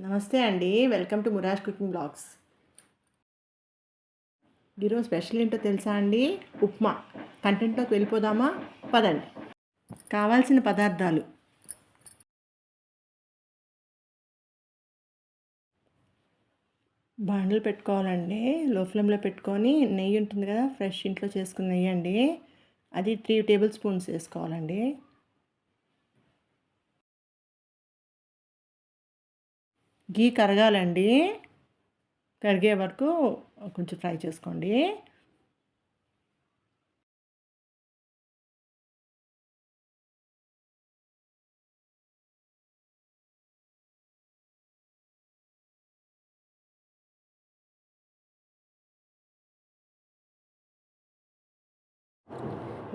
నమస్తే అండి. Welcome to Muraj cooking blogs. ఈరోజు స్పెషల్ ఏంటో తెలుసా అండి? ఉప్మా. కంటెంట్లోకి వెళ్ళిపోదామా? పదండి. కావాల్సిన పదార్థాలు. బాండలు పెట్టుకోవాలండి. లో ఫ్లేమ్లో పెట్టుకొని నెయ్యి ఉంటుంది కదా ఫ్రెష్ ఇంట్లో చేసుకున్న నెయ్యి అండి. అది త్రీ టేబుల్ స్పూన్స్ వేసుకోవాలండి. గీ కరగాలండి. కరిగే వరకు కొంచెం ఫ్రై చేసుకోండి.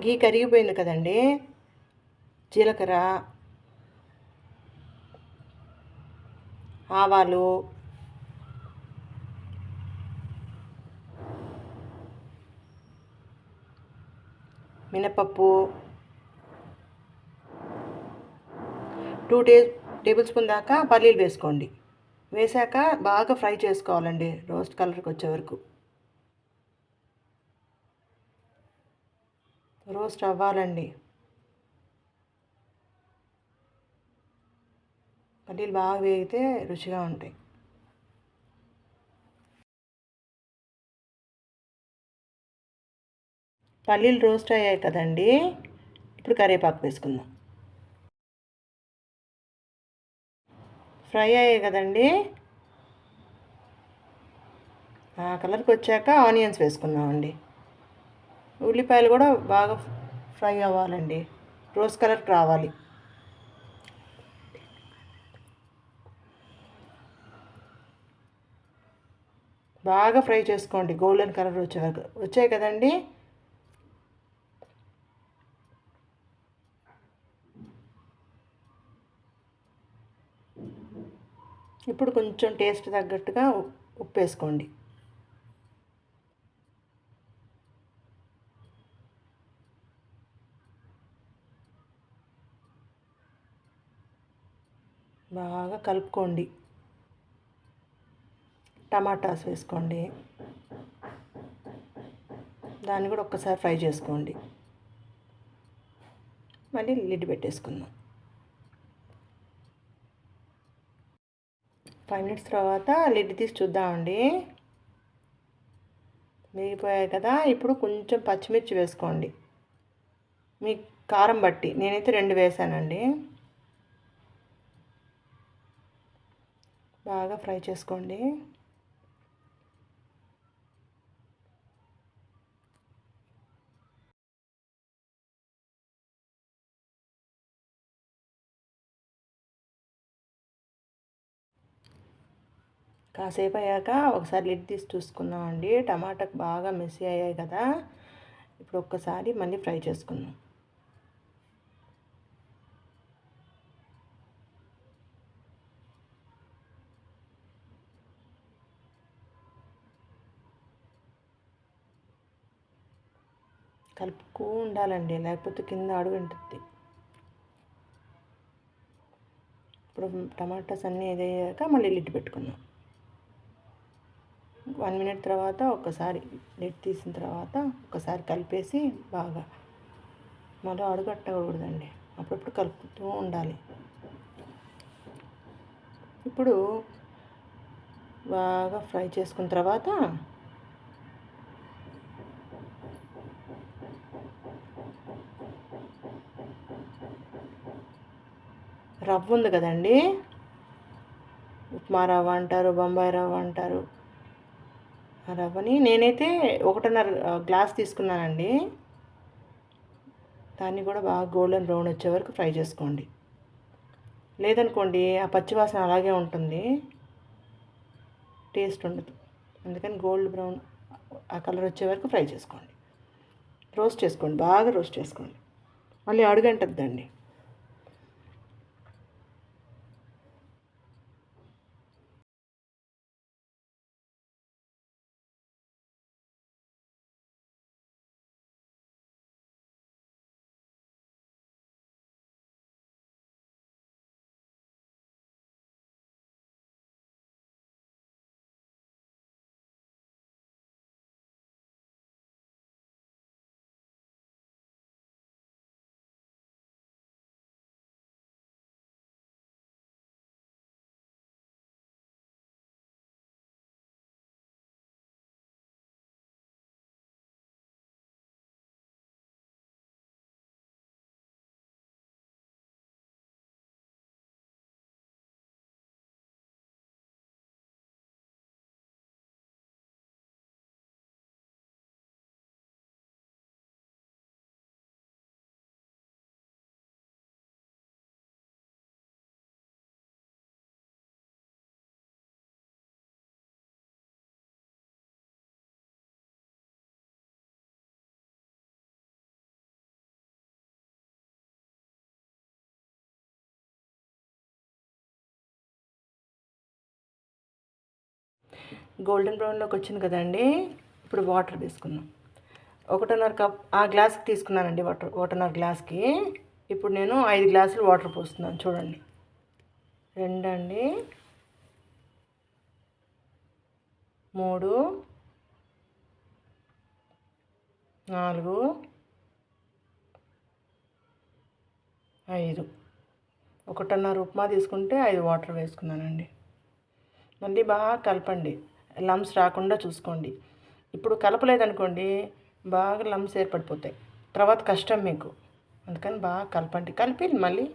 గీ కరిగిపోయింది కదండి. జీలకర్ర ఆవాలు. మినపప్పు. టూ టే టేబుల్ స్పూన్ దాకా పల్లీలు వేసుకోండి. వేసాక బాగా ఫ్రై చేసుకోవాలండి రోస్ట్ కలర్కి వచ్చే వరకు. రోస్ట్ అవ్వాలండి. పల్లీలు బాగా వేగితే రుచిగా ఉంటాయి. పల్లీలు రోస్ట్ అయ్యాయి కదండి. ఇప్పుడు కరివేపాకు వేసుకుందాం. ఫ్రై అయ్యాయి కదండి. ఆ కలర్కి వచ్చాక ఆనియన్స్ వేసుకుందామండి. ఉల్లిపాయలు కూడా బాగా ఫ్రై అవ్వాలండి. రోజ్ కలర్కి రావాలి. బాగా ఫ్రై చేసుకోండి. గోల్డెన్ కలర్ వచ్చే వరకు. వచ్చాయి కదండి? ఇప్పుడు కొంచెం టేస్ట్ తగ్గట్టుగా ఉప్పు వేసుకోండి బాగా కలుపుకోండి. టమాటాస్ వేసుకోండి. దాన్ని కూడా ఒక్కసారి ఫ్రై చేసుకోండి. మళ్ళీ లిడ్ పెట్టేసుకుందాం. ఫైవ్ మినిట్స్ తర్వాత లిడ్ తీసి చూద్దామండి. మిగిలిపోయాయి కదా ఇప్పుడు కొంచెం పచ్చిమిర్చి వేసుకోండి. మీ కారం బట్టి నేనైతే రెండు వేసానండి. బాగా ఫ్రై చేసుకోండి. కాసేపు అయ్యాక ఒకసారి లిడ్ తీసి చూసుకుందామండి. టమాటాకు బాగా మెస్సీ అయ్యాయి కదా. ఇప్పుడు ఒక్కసారి మళ్ళీ ఫ్రై చేసుకుందాం. కలుపుకు ఉండాలండి. లేకపోతే కింద అడుగు ఉంటుంది ఇప్పుడు టమాటాస్ అన్నీ ఏదయ్యాక మళ్ళీ లిడ్ పెట్టుకుందాం. వన్ మినిట్ తర్వాత ఒకసారి లిడ్ తీసిన తర్వాత ఒకసారి కలిపేసి బాగా మళ్ళీ అడుగట్టకూడదండి. అప్పుడప్పుడు కలుపుతూ ఉండాలి. ఇప్పుడు బాగా ఫ్రై చేసుకున్న తర్వాత రవ్వ ఉంది కదండి. ఉప్మా రవ్వ అంటారు బొంబాయి రవ్వ అంటారు. రవ్వని నేనైతే ఒకటిన్నర గ్లాస్ తీసుకున్నానండి. దాన్ని కూడా బాగా గోల్డెన్ బ్రౌన్ వచ్చే వరకు ఫ్రై చేసుకోండి. లేదనుకోండి ఆ పచ్చివాసన అలాగే ఉంటుంది. టేస్ట్ ఉండదు. అందుకని గోల్డ్ బ్రౌన్ ఆ కలర్ వచ్చే వరకు ఫ్రై చేసుకోండి. రోస్ట్ చేసుకోండి బాగా రోస్ట్ చేసుకోండి. మళ్ళీ అడుగంటద్దండి. గోల్డెన్ బ్రౌన్లోకి వచ్చింది కదండి. ఇప్పుడు వాటర్ తీసుకుందాం. ఒకటిన్నర కప్ ఆ గ్లాస్కి తీసుకున్నానండి వాటర్ ఒకటిన్నర గ్లాస్కి. ఇప్పుడు నేను ఐదు గ్లాసులు వాటర్ పోస్తున్నాను చూడండి. రెండండి. మూడు. నాలుగు. ఐదు. ఒకటిన్నర ఉప్మా తీసుకుంటే ఐదు వాటర్ వేసుకున్నానండి. మళ్ళీ బాగా కలపండి. లమ్స్ రాకుండా చూసుకోండి. ఇప్పుడు కలపలేదనుకోండి బాగా లమ్స్ ఏర్పడిపోతాయి. తర్వాత కష్టం మీకు. అందుకని బాగా కలపండి. కలిపి మళ్ళీ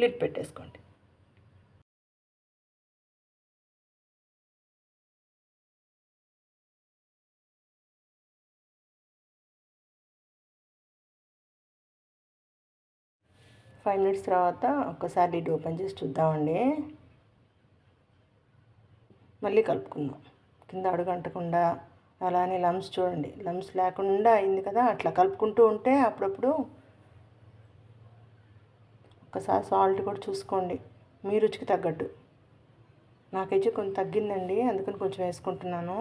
లిడ్ పెట్టేసుకోండి. ఫైవ్ మినిట్స్ తర్వాత ఒక్కసారి లిడ్ ఓపెన్ చేసి చూద్దామండి. మళ్ళీ కలుపుకుందాం. కింద అడుగంటకుండా అలానే లమ్స్ చూడండి. లమ్స్ లేకుండా అయింది కదా అట్లా కలుపుకుంటూ ఉంటే అప్పుడప్పుడు ఒకసారి సాల్ట్ కూడా చూసుకోండి. మీ రుచికి తగ్గట్టు. నాకైతే కొంచెం తగ్గిందండి అందుకని కొంచెం వేసుకుంటున్నాను.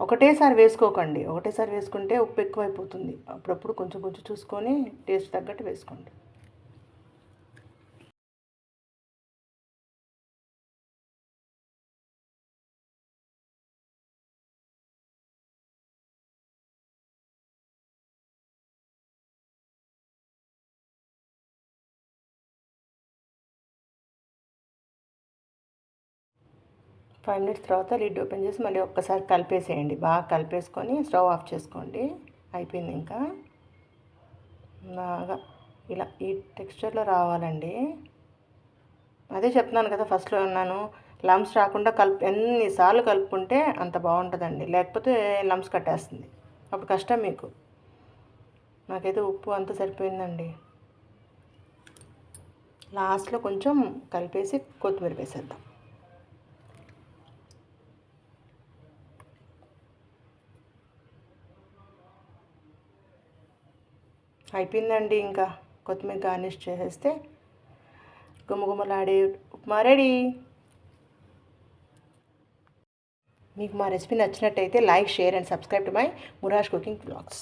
ఒకటేసారి వేసుకోకండి. ఒకటేసారి వేసుకుంటే ఉప్పు ఎక్కువైపోతుంది. అప్పుడప్పుడు కొంచెం కొంచెం చూసుకొని టేస్ట్ తగ్గట్టు వేసుకోండి. ఫైవ్ మినిట్స్ తర్వాత లిడ్ ఓపెన్ చేసి మళ్ళీ ఒక్కసారి కలిపేసేయండి. బాగా కలిపేసుకొని స్టవ్ ఆఫ్ చేసుకోండి. అయిపోయింది ఇంకా. బాగా ఇలా ఈ టెక్స్చర్లో రావాలండి. అదే చెప్తున్నాను కదా ఫస్ట్లో ఉన్నాను. లమ్స్ రాకుండా కలుపు ఎన్నిసార్లు కలుపుకుంటే అంత బాగుంటుందండి. లేకపోతే లమ్స్ కట్టేస్తుంది. అప్పుడు కష్టం మీకు. నాకైతే ఉప్పు అంత సరిపోయిందండి. లాస్ట్లో కొంచెం కలిపేసి కొత్తిమీర వేసేద్దాం. అయిపోయిందండి ఇంకా. కొత్తిమీర గార్నిష్ చేసేస్తే గుమగుమలాడే ఉప్మా రెడీ. మీకు మా రెసిపీ నచ్చినట్టయితే like share and subscribe to my Murash cooking blogs